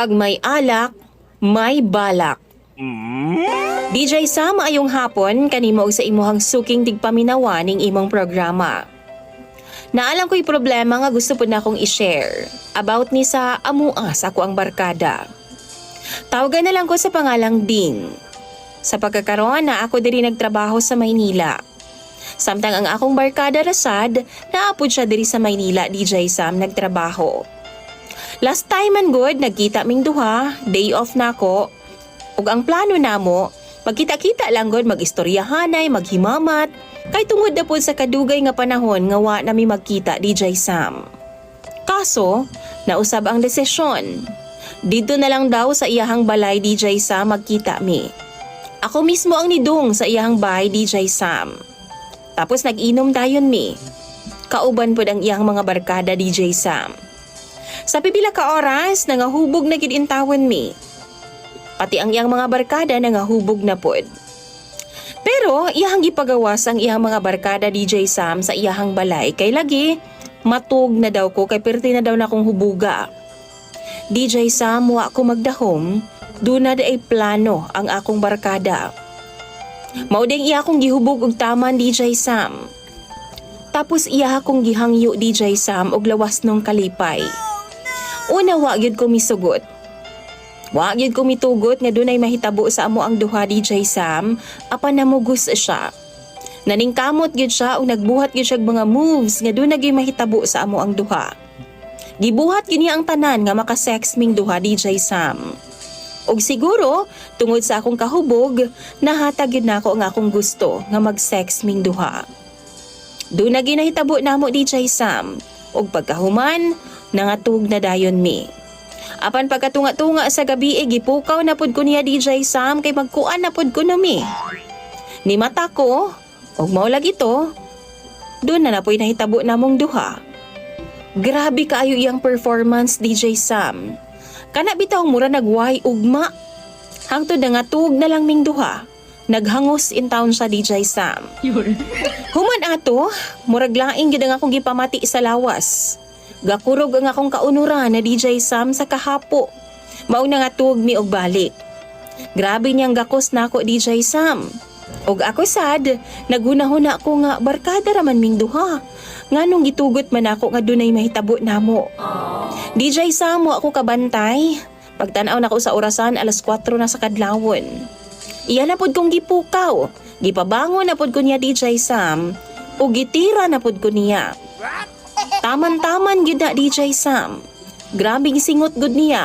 Pag may alak, may balak. DJ Sam, ayong hapon, kanimo og sa imuhang suking tigpaminawa ning imong programa. Naalam ko'y problema nga gusto po na akong i-share about ni sa amua sa ako ang barkada. Tawagan na lang ko sa pangalang Ding. Sa pagkakaroon na ako diri nagtrabaho sa Maynila. Samtang ang akong barkada rasad, naapod siya diri sa Maynila DJ Sam nagtrabaho. Last time man good, nagkita ming duha, day off na ako. Ug ang plano namo, magkita-kita lang good magistoryahanay, maghimamat, kay tungod na pod sa kadugay nga panahon nga wa nami magkita DJ Sam. Kaso, nausab ang desisyon. Dito na lang daw sa iyahang balay DJ Sam magkita mi. Ako mismo ang nidung sa iyahang bahay DJ Sam. Tapos nag-inom dayon mi. Kauban pod ang iyang mga barkada DJ Sam. Sa pipila ka oras, nangahubog na gid intawan mi. Pati ang iyang mga barkada nangahubog na pod. Pero iyahang gipagawas ang iyang mga barkada DJ Sam sa iyahang balay kay lagi matug na daw ko kay perti na daw na akong hubuga. DJ Sam wa ko magdahom, duna ay plano ang akong barkada. Mauding iya akong gihubog og taman DJ Sam. Tapos iya akong gihangyo DJ Sam og lawas nung kalipay. Una wa gyud ko misugot. Wa gyud ko mitugot nga dunay mahitabo sa amo ang duha DJ Sam, apan namugos siya. Naningkamot gyud siya ug nagbuhat gyud siya mga moves nga dunay gyud mahitabo sa amo ang duha. Gibuhat gyud niya ang tanan nga makasex ming duha DJ Sam. Og siguro, tungod sa akong kahubog, nahatag gyud nako ang akong gusto nga mag-sex ming duha. Doon na ginahitabo namo DJ Sam. Og pagkahuman, nangatug na dayon mi. Apan pagkatunga-tunga sa gabi e gipukaw na pud ko niya DJ Sam kay magkuan na pud ko no mi. Ni mata ko, og mao lagi to, doon na napoy nahitabo namong duha. Grabe kaayo iyang performance DJ Sam. Kana bitaw mura nagway ugma. Hangtod na nga tuog na lang ming duha. Naghangos in town sa DJ Sam. Human ato, murag laing gid ang akong gipamati sa lawas. Gakurog ang akong kaunuran na DJ Sam sa kahapo. Mao na nga tuog mi og balik. Grabe niyang gakos nako DJ Sam. Og ako sad, nagunahuna ko nga barkada raman ming duha. Nganong gitugot man ako nga dunay mahitabo namo. DJ Sam, wa ako kabantay. Pagtanaw na ko sa orasan alas 4 na sa kadlawon. Iya na pod kong gipukaw. Gipabangon na pod ko niya DJ Sam. O gitira na pod ko niya. Taman-taman gid na DJ Sam. Grabing singot gud niya.